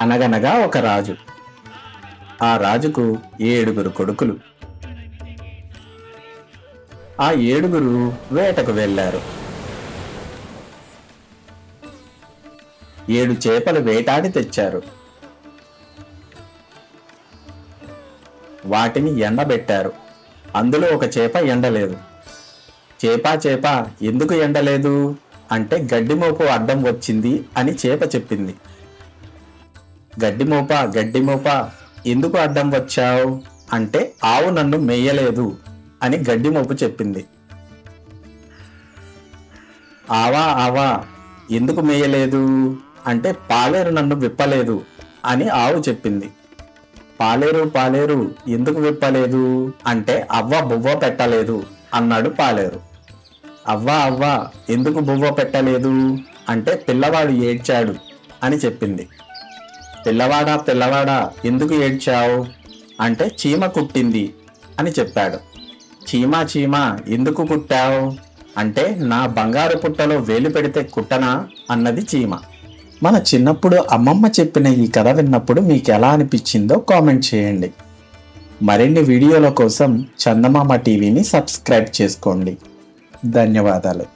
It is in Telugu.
అనగనగా ఒక రాజు. ఆ రాజుకు ఏడుగురు కొడుకులు. ఆ ఏడుగురు వేటకు వెళ్ళారు. ఏడు చేపలు వేటాడి తెచ్చారు. వాటిని ఎండబెట్టారు. అందులో ఒక చేప ఎండలేదు. చేపా చేప ఎందుకు ఎండలేదు? అంటే గడ్డి మోపు అడ్డం వచ్చింది అని చేప చెప్పింది. గడ్డి మోప గడ్డి మోప ఎందుకు అడ్డం వచ్చావు? అంటే ఆవు నన్ను మెయ్యలేదు అని గడ్డి మోపు చెప్పింది. ఆవా ఆవా ఎందుకు మేయలేదు? అంటే పాలేరు నన్ను విప్పలేదు అని ఆవు చెప్పింది. పాలేరు పాలేరు ఎందుకు విప్పలేదు? అంటే అవ్వ బువ్వ పెట్టలేదు అన్నాడు పాలేరు. అవ్వ అవ్వ ఎందుకు బువ్వ పెట్టలేదు? అంటే పిల్లవాడు ఏడ్చాడు అని చెప్పింది. పిల్లవాడా పిల్లవాడా ఎందుకు ఏడ్చావు? అంటే చీమ కుట్టింది అని చెప్పాడు. చీమా చీమా ఎందుకు కుట్టావు? అంటే నా బంగారు పుట్టలో వేలు పెడితే కుట్టనా? అన్నది చీమ. మన చిన్నప్పుడు అమ్మమ్మ చెప్పిన ఈ కథ విన్నప్పుడు మీకు ఎలా అనిపించిందో కామెంట్ చేయండి. మరిన్ని వీడియోల కోసం చందమామ టీవీని సబ్స్క్రైబ్ చేసుకోండి. ధన్యవాదాలు.